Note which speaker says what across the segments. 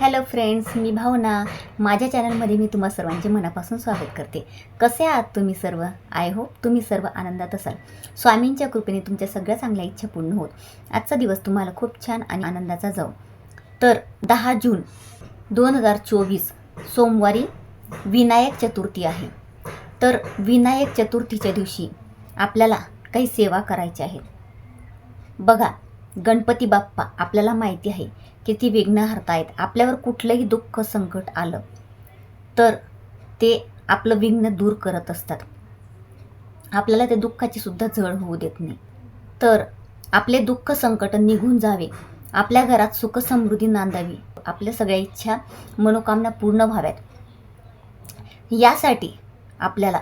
Speaker 1: Hello friends मी भावना. माझ्या चॅनलमध्ये मी तुम्हा सर्वांचे मनापासून स्वागत करते. कसे आहात तुम्ही सर्व? आय होप तुम्ही सर्व आनंदात असाल. स्वामींच्या कृपेने तुमच्या सगळ्या चांगल्या इच्छा पूर्ण होत. आजचा दिवस तुम्हाला खूप छान आणि आनंदाचा जाऊ. तर दहा जून दोन हजार चोवीस सोमवारी विनायक चतुर्थी आहे. तर विनायक चतुर्थीच्या दिवशी आपल्याला काही सेवा करायच्या आहेत बघा गणपती बाप्पा आपल्याला माहिती आहे. किती विघ्न हरतायत आपल्यावर कुठलंही दुःख संकट आलं तर ते आपलं विघ्न दूर करत असतात. आपल्याला ते दुःखाची सुद्धा झळ होऊ देत नाही. तर आपले दुःख संकट निघून जावे. आपल्या घरात सुख समृद्धी नांदावी. आपल्या सगळ्या इच्छा मनोकामना पूर्ण व्हाव्यात. यासाठी आपल्याला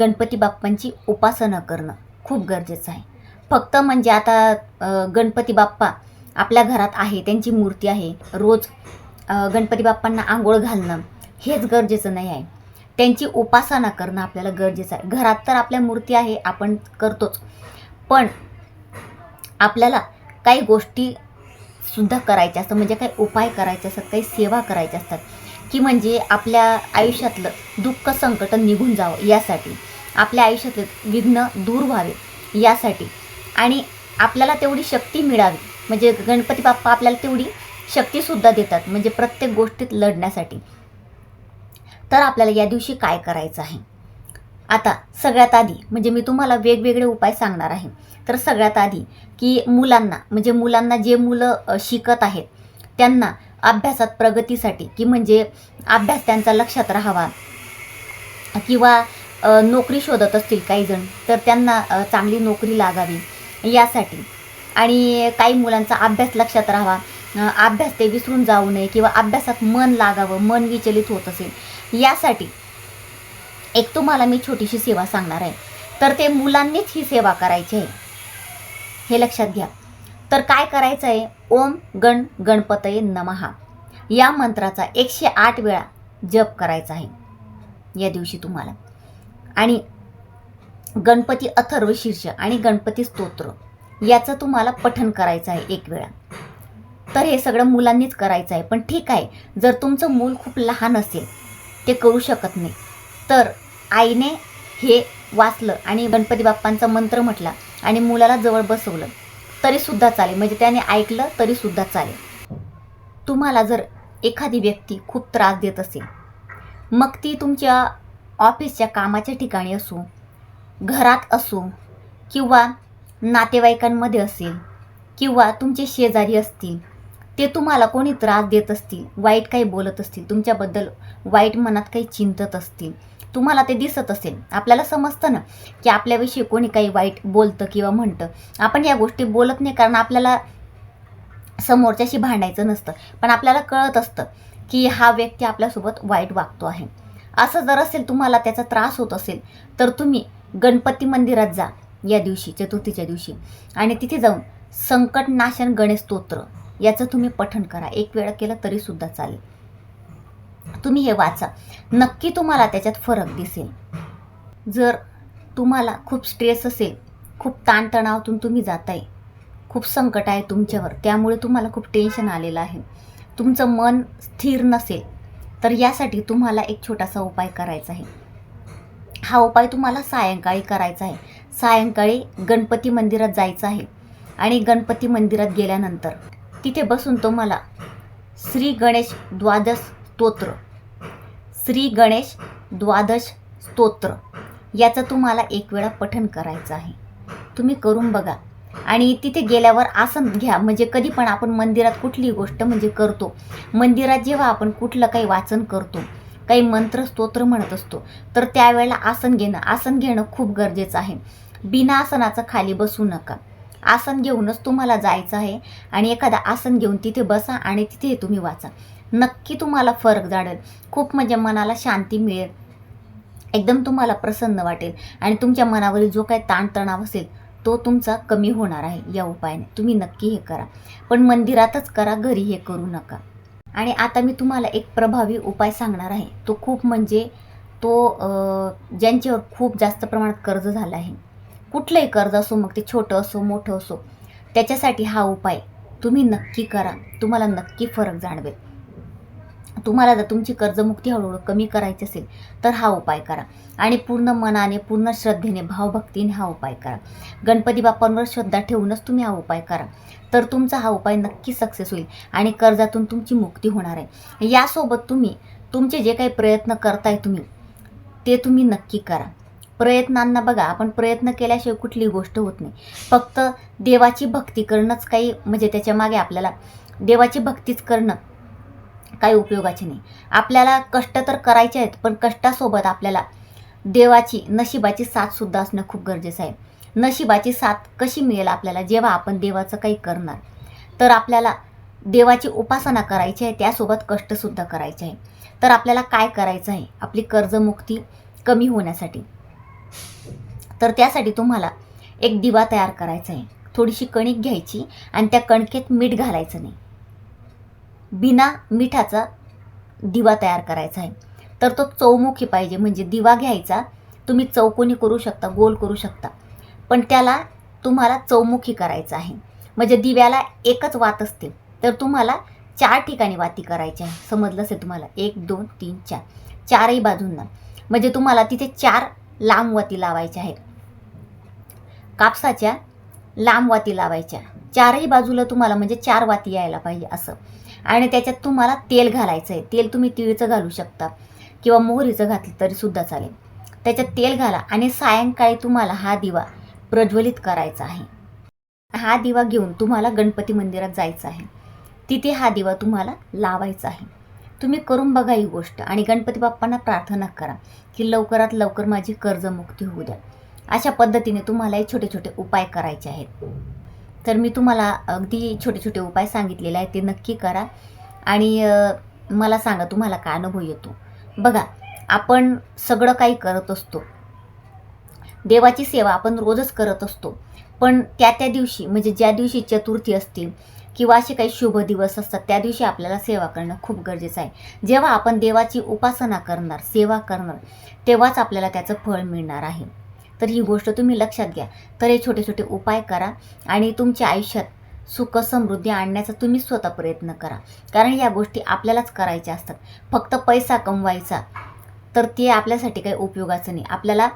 Speaker 1: गणपती बाप्पांची उपासना करणं खूप गरजेचं आहे. फक्त म्हणजे आता गणपती बाप्पा आपल्या घरात आहे त्यांची मूर्ती आहे रोज गणपती बाप्पांना आंघोळ घालणं हेच गरजेचं नाही आहे. त्यांची उपासना करणं आपल्याला गरजेचं आहे. घरात तर आपल्या मूर्ती आहे आपण करतोच. पण आपल्याला काही गोष्टी सुद्धा करायच्या असतात म्हणजे काही उपाय करायचे असतात काही सेवा करायच्या असतात की म्हणजे आपल्या आयुष्यातलं दुःख संकट निघून जावं यासाठी. आपल्या आयुष्यातलं विघ्न दूर व्हावे यासाठी. आणि आपल्याला तेवढी शक्ती मिळावी. म्हणजे गणपती बाप्पा आपल्याला तेवढी शक्तीसुद्धा देतात म्हणजे प्रत्येक गोष्टीत लढण्यासाठी. तर आपल्याला या दिवशी काय करायचं आहे? आता सगळ्यात आधी म्हणजे मी तुम्हाला वेगवेगळे उपाय सांगणार आहे. तर सगळ्यात आधी की मुलांना म्हणजे मुलांना जे मुलं शिकत आहेत त्यांना अभ्यासात प्रगतीसाठी की म्हणजे अभ्यास त्यांचा लक्षात राहावा किंवा नोकरी शोधत असतील काही जण तर त्यांना चांगली नोकरी लागावी यासाठी. आणि काही मुलांचा अभ्यास लक्षात राहावा. अभ्यास ते विसरून जाऊ नये किंवा अभ्यासात मन लागावं मन विचलित होत असेल. यासाठी एक तुम्हाला मी छोटीशी सेवा सांगणार आहे. तर ते मुलांनीच ही सेवा करायची आहे. हे लक्षात घ्या. तर काय करायचं आहे? ओम गण गणपतये नमहा या मंत्राचा एकशे आठ वेळा जप करायचा आहे. या दिवशी तुम्हाला. आणि गणपती अथर्व शीर्ष आणि गणपती स्तोत्र. याचं तुम्हाला पठण करायचं आहे एक वेळा. तर हे सगळं मुलांनीच करायचं आहे. पण ठीक आहे जर तुमचं मूल खूप लहान असेल ते करू शकत नाही. तर आईने हे वाचलं आणि गणपती बाप्पांचा मंत्र म्हटला आणि मुलाला जवळ बसवलं तरीसुद्धा चालेल. म्हणजे त्याने ऐकलं तरीसुद्धा चालेल. तुम्हाला जर एखादी व्यक्ती खूप त्रास देत असेल मग ती तुमच्या ऑफिसच्या कामाच्या ठिकाणी असो घरात असो किंवा नातेवाईकांमध्ये असेल किंवा तुमचे शेजारी असतील ते तुम्हाला कोणी त्रास देत असतील वाईट काही बोलत असतील तुमच्याबद्दल वाईट मनात काही चिंतत असतील तुम्हाला ते दिसत असेल. आपल्याला समजतं ना की आपल्याविषयी कोणी काही वाईट बोलतं किंवा म्हणतं. आपण या गोष्टी बोलत नाही कारण आपल्याला समोरच्याशी भांडायचं नसतं. पण आपल्याला कळत असतं की हा व्यक्ती आपल्यासोबत वाईट वागतो आहे. असं जर असेल तुम्हाला त्याचा त्रास होत असेल तर तुम्ही गणपती मंदिरात जा. या दिवशी चतुर्थीच्या दिवशी. आणि तिथे जाऊन संकटनाशन गणेश स्तोत्र याचं तुम्ही पठण करा. एक वेळा केलं तरीसुद्धा चालेल. तुम्ही हे वाचा. नक्की तुम्हाला त्याच्यात फरक दिसेल. जर तुम्हाला खूप स्ट्रेस असेल खूप ताणतणावातून तुम्ही जाताय खूप संकट आहे तुमच्यावर त्यामुळे तुम्हाला खूप टेन्शन आलेलं आहे. तुमचं मन स्थिर नसेल तर यासाठी तुम्हाला एक छोटासा उपाय करायचा आहे. हा उपाय तुम्हाला सायंकाळी करायचा आहे. सायंकाळी गणपती मंदिरात जायचं आहे आणि गणपती मंदिरात गेल्यानंतर तिथे बसून तुम्हाला श्री गणेश द्वादश स्तोत्र श्री गणेश द्वादश स्तोत्र याचं तुम्हाला एक वेळा पठण करायचं आहे. तुम्ही करून बघा. आणि तिथे गेल्यावर आसन घ्या. म्हणजे कधी पण आपण मंदिरात कुठली गोष्ट म्हणजे करतो. मंदिरात जेव्हा आपण कुठलं काही वाचन करतो काही मंत्र स्तोत्र म्हणत असतो तर त्यावेळेला आसन घेणं. आसन घेणं खूप गरजेचं आहे. बिना आसनाचं खाली बसू नका. आसन घेऊनच तुम्हाला जायचं आहे आणि एखादा आसन घेऊन तिथे बसा आणि तिथे तुम्ही वाचा. नक्की तुम्हाला फरक जाणेल खूप म्हणजे मनाला शांती मिळेल. एकदम तुम्हाला प्रसन्न वाटेल आणि तुमच्या मनावरील जो काही ताणतणाव असेल तो तुमचा कमी होणार आहे या उपायाने. तुम्ही नक्की हे करा. पण मंदिरातच करा घरी हे करू नका. आणि आता मी तुम्हाला एक प्रभावी उपाय सांगणार आहे. तो खूप म्हणजे तो ज्यांच्यावर खूप जास्त प्रमाणात कर्ज झालं आहे. कुठलंही कर्ज असो मग ते छोटं असो मोठं असो त्याच्यासाठी हा उपाय तुम्ही नक्की करा. तुम्हाला नक्की फरक जाणवेल. तुम्हाला जर तुमची कर्जमुक्ती हळूहळू कमी करायची असेल तर हा उपाय करा. आणि पूर्ण मनाने पूर्ण श्रद्धेने भावभक्तीने हा उपाय करा. गणपती बाप्पांवर श्रद्धा ठेवूनच तुम्ही हा उपाय करा. तर तुमचा हा उपाय नक्की सक्सेस होईल आणि कर्जातून तुमची मुक्ती होणार आहे. यासोबत तुम्ही तुमचे जे काही प्रयत्न करताय तुम्ही ते तुम्ही नक्की करा. प्रयत्नांना बघा आपण प्रयत्न केल्याशिवाय कुठलीही गोष्ट होत नाही. फक्त देवाची भक्ती करणंच काही म्हणजे त्याच्यामागे आपल्याला देवाची भक्तीच करणं काही उपयोगाचे नाही. आपल्याला कष्ट तर करायचे आहेत पण कष्टासोबत आपल्याला देवाची नशिबाची साथसुद्धा असणं खूप गरजेचं आहे. नशिबाची साथ कशी मिळेल आपल्याला जेव्हा आपण देवाचं काही करणार? तर आपल्याला देवाची उपासना करायची आहे त्यासोबत कष्टसुद्धा करायचे आहे. तर आपल्याला काय करायचं आहे? आपली कर्जमुक्ती कमी होण्यासाठी. तर त्यासाठी तुम्हाला एक दिवा तयार करायचा आहे. थोडीशी कणिक घ्यायची आणि त्या कणकेत मीठ घालायचं नाही. बिना मिठाचा दिवा तयार करायचा आहे. तर तो चौमुखी पाहिजे म्हणजे दिवा घ्यायचा. तुम्ही चौकोनी करू शकता गोल करू शकता. पण त्याला तुम्हाला चौमुखी करायचं आहे. म्हणजे दिव्याला एकच वात असते. तर तुम्हाला चार ठिकाणी वाती करायच्या आहे समजलं असेल तुम्हाला? एक दोन तीन चार. चारही बाजूंना. म्हणजे तुम्हाला तिथे चार लांब वाती लावायच्या आहेत. कापसाच्या लांब वाती लावायच्या. चारही बाजूला तुम्हाला म्हणजे चार वाती यायला पाहिजे असं. आणि त्याच्यात तुम्हाला तेल घालायचं आहे. तेल तुम्ही तिळीचं घालू शकता किंवा मोहरीचं घातलं तरीसुद्धा चालेल. त्याच्यात तेल घाला आणि सायंकाळी तुम्हाला हा दिवा प्रज्वलित करायचा आहे. हा दिवा घेऊन तुम्हाला गणपती मंदिरात जायचं आहे. तिथे हा दिवा तुम्हाला लावायचा आहे. तुम्ही करून बघा ही गोष्ट आणि गणपती बाप्पांना प्रार्थना करा की लवकरात लवकर माझी कर्जमुक्ती होऊ द्या. अशा पद्धतीने तुम्हाला हे छोटे छोटे उपाय करायचे आहेत. तर मी तुम्हाला अगदी छोटे छोटे उपाय सांगितलेले आहेत ते नक्की करा. आणि मला सांगा तुम्हाला काय अनुभव येतो? बघा आपण सगळं काही करत असतो. देवाची सेवा आपण रोजच करत असतो. पण त्या त्या दिवशी म्हणजे ज्या दिवशी चतुर्थी असते किंवा असे काही शुभ दिवस असतात त्या दिवशी आपल्याला सेवा करणं खूप गरजेचं आहे. जेव्हा आपण देवाची उपासना करणार सेवा करणार तेव्हाच आपल्याला त्याचं फळ मिळणार आहे. तर ही गोष्ट तुम्ही लक्षात घ्या. तर हे छोटे छोटे उपाय करा आणि तुमच्या आयुष्यात सुख समृद्धी आणण्याचा तुम्ही स्वतः प्रयत्न करा. कारण या गोष्टी आपल्यालाच करायच्या असतात. फक्त पैसा कमवायचा तर ते आपल्यासाठी काही उपयोगाचं नाही. आपल्याला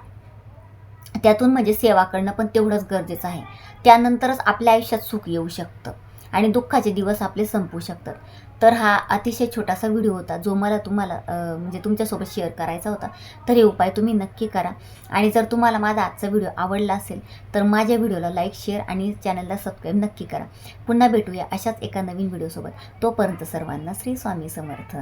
Speaker 1: त्यातून म्हणजे सेवा करणं पण तेवढंच गरजेचं आहे. त्यानंतरच आपल्या आयुष्यात सुख येऊ शकतं. आणि दुःखाचे दिवस आपले संपू शकतात. तर हा अतिशय छोटासा व्हिडिओ होता जो मला तुम्हाला म्हणजे तुमच्यासोबत शेअर करायचा होता. तर हे उपाय तुम्ही नक्की करा. आणि जर तुम्हाला माझा आजचा व्हिडिओ आवडला असेल तर माझ्या व्हिडिओला लाईक शेअर आणि चॅनलला सबस्क्राईब नक्की करा. पुन्हा भेटूया अशाच एका नवीन व्हिडिओसोबत. तोपर्यंत सर्वांना श्री स्वामी समर्थ.